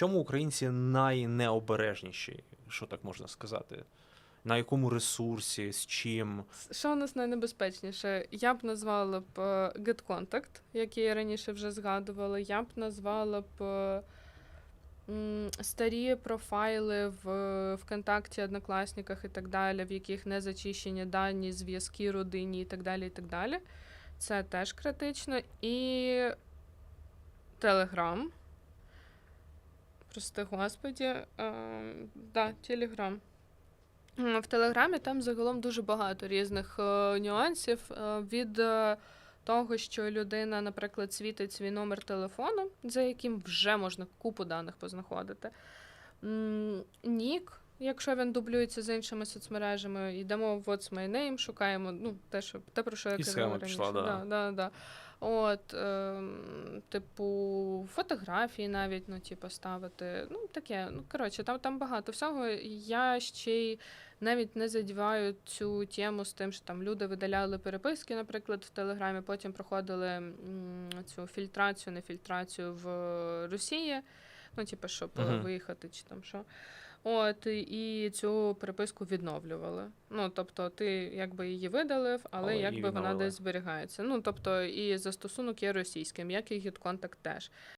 чому українці найнеобережніші, що так можна сказати? На якому ресурсі, з чим? Що у нас найнебезпечніше? Я б назвала б е, GetContact, який я раніше вже згадувала. Я б назвала б е, старі профайли в ВКонтакті, Однокласниках і так далі, в яких не зачищені дані, зв'язки родині і так далі. і так далі. Це теж критично. І Телеграм. Прости господі. Е, да, Телеграм. В Телеграмі там загалом дуже багато різних е, нюансів е, від е, того, що людина, наприклад, світить свій номер телефону, за яким вже можна купу даних познаходити. М, Нік, якщо він дублюється з іншими соцмережами, йдемо в What's My Name, шукаємо ну, те, що, те про що я І казала схема раніше. пішла, да. Да, да, да. От, е, типу, фотографії навіть, ну, типу, ставити. Ну, таке. Ну, коротше, там, там багато всього. Я ще й навіть не задіваю цю тему з тим, що там люди видаляли переписки, наприклад, в Телеграмі, потім проходили м, цю фільтрацію, не фільтрацію в Росії. Ну, типу, щоб uh-huh. виїхати чи там що. От, і цю переписку відновлювали. Ну, тобто, ти якби її видалив, але, Але якби вона десь зберігається. Ну, тобто, і застосунок є російським, як і гідконтакт теж.